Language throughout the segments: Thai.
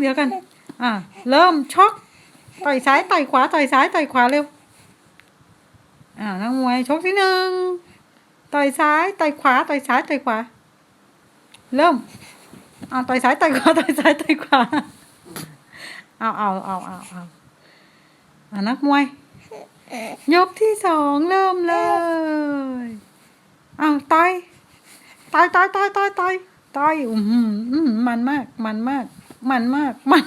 เดียวกัน อ่า เริ่มช็อกต่อยซ้ายต่อยขวาต่อยซ้ายต่อยขวาเร็ว อ่า นักมวยชกที่หนึ่งต่อยซ้ายต่อยขวาต่อยซ้ายต่อยขวา เริ่ม อ่าต่อยซ้ายต่อยขวาต่อยซ้ายต่อยขวา เอาเอาเอาเอาเอาอ่านักมวย ยกที่สองเริ่มเลยเอาต่อยต่อยต่อยต่อยต่อยต่อยต่อยอืมอืมมันมาก มันมาก มันมากมัน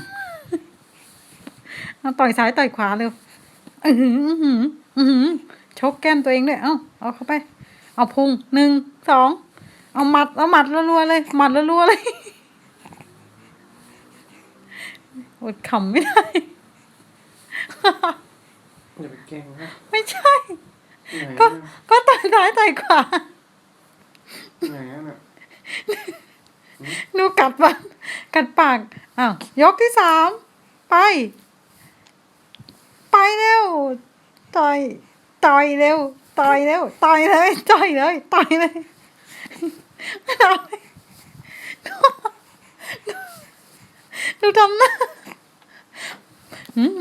เอาต่อยซ้ายต่อยขวาเร็วอือหืออื้อหืออื้อหือชกแก้มตัวเองด้วยเอ้าเอาเข้าไป เอาพุงหนึ่งสองเอาหมัดเอาหมัดรัวๆเลยหมัดรัวๆเลยอดขำไม่ได้อย่าไปแกล้งนะไม่ใช่เหนื่อยก็นะก็ต่อยซ้ายต่อยขวาเหนื่อยนะดูกัดปากกัดปากอ้าวยกที่สามไป ไปเร็วต่อยต่อยเร็วต่อยเร็วต่อยเลยต่อยเลยต่อยเลยเอาเลยดูทำหน้า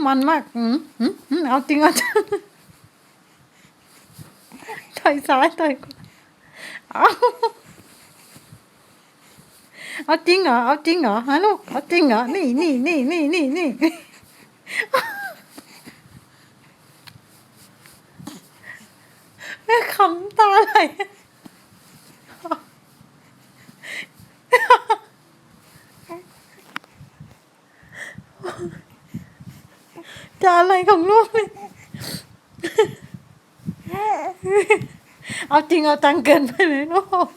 มันมากเอาจริงเอาจังต่อยซ้ายต่อยขวา เอาจริงเหรอ เอาจริงเหรอฮะลูก เอาจริงเหรอ นี่นี่นี่นี่นี่นี่แม่ขำตาไหลจะอะไรของลูกเนี่ยเอาจริงเอาจังเกินไปเลยลูก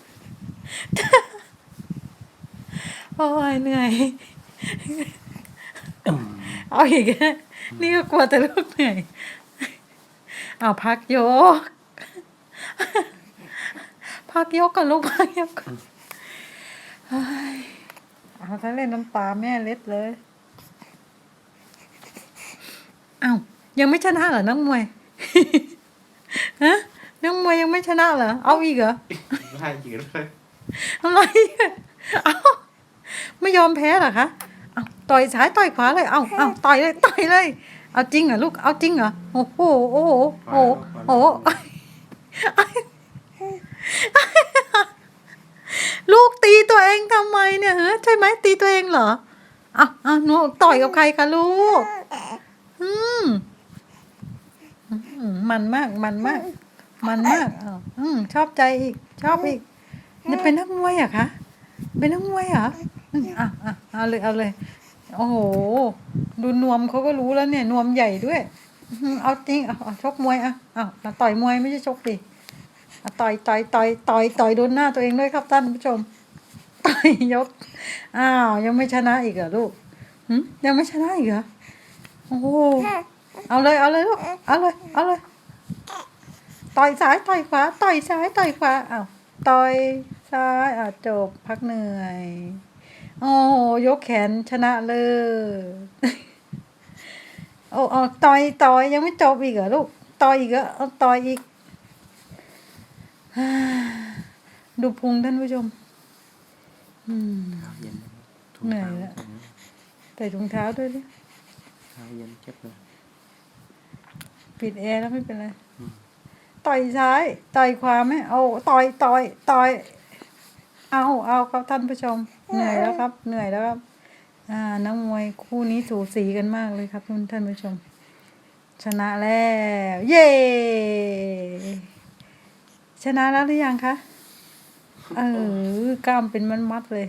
โอ้ยเหนื่อยเอาอีกแล้วนี่ก็กลัวแต่ลูกเหนื่อยเอาพักยก พักยกกันลูกพักยกกันเฮ้ยเอาถ้าเล่นน้ำตาแม่เล็ดเลย เอายังไม่ชนะเหรอนักมวยฮะนักมวยยังไม่ชนะเหรอ เอาอีกเหรอไล่ยืดเลยอะไรอะเอา ไม่ยอมแพ้เหรอคะเอาต่อยซ้ายต่อยขวาเลย เอาเอาต่อยเลยต่อยเลย เอาจริงเหรอลูก เอาจริงเหรอ โอ้โห โอ้โห โอ้โหโอ้โหลูกตีตัวเองทำไมเนี่ยฮะใช่ไหมตีตัวเองเหรอเอาเอาหนูต่อยกับใครคะลูกอืมอืมมันมาก มันมาก มันมากอ้าวอืมชอบใจอีก ชอบอีกจะเป็นนักมวยเหรอะคะ เป็นนักมวยเหรอ อะอะเอาเลยเอาเลย โอ้โห ดูนวมเขาก็รู้แล้วเนี่ย นวมใหญ่ด้วยเอาจริงเอาชกมวยอะเอาเอาต่อยมวยไม่ใช่ชกดิเอาต่อยต่อยต่อยต่อยต่อยโดนหน้าตัวเองด้วยครับท่านผู้ชม ต่อยยกอ้าวยังไม่ชนะอีกเหรอลูกหึยังไม่ชนะอีกเหรอโอ้โหเอาเลยเอาเลยลูกเอาเลยเอาเลย ต่อยซ้ายต่อยขวา ต่อยซ้ายต่อยขวาอ้าวต่อยซ้ายอะจบพักเหนื่อย โอ้โหยกแขนชนะเลยโอ้โอ้ต่อยต่อยยังไม่จบอีกเหรอลูกต่อยอีกเหรอเอาต่อยอีก ดูพุงท่านผู้ชม อืมเท้าเย็นเหนื่อยแล้วใส่ถุงเท้าด้วยดิเท้าเย็นเจ็บเลย ปิดแอร์แล้วไม่เป็นไร อืม ต่อยซ้าย ต่อยขวาไหมเอาต่อยต่อยต่อย เอาเอาครับท่านผู้ชม เหนื่อยแล้วครับ เหนื่อยแล้วครับ อ่า นักมวยคู่นี้สูสีกันมากเลยครับท่านผู้ชม ชนะแล้ว เย้ชนะแล้วหรือยังคะเออกล้ามเป็นมันมัดเลย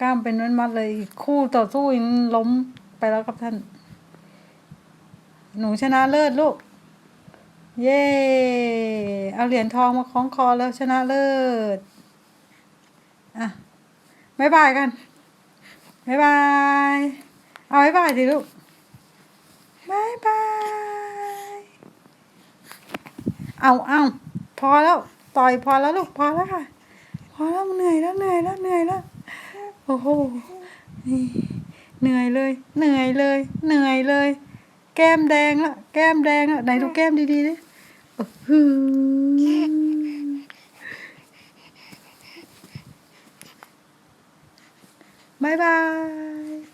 กล้ามเป็นมันมัดเลยคู่ต่อสู้ยังล้มไปแล้วครับท่าน หนูชนะเลิศลูก เย้ เอาเหรียญทองมาคล้องคอแล้วชนะเลิศ อะบายบายกันบายบาย เอาบายบายสิลูกบายบาย เอาเอาพอแล้ว ต่อยพอแล้วลูก พอแล้วค่ะ พอแล้วเหนื่อยแล้วเหนื่อยแล้วเหนื่อยแล้ว โอ้โห นี่ เหนื่อยเลย เหนื่อยเลย เหนื่อยเลย แก้มแดงละ แก้มแดงละไหนดูแก้มดีๆดิโอ้โ拜拜。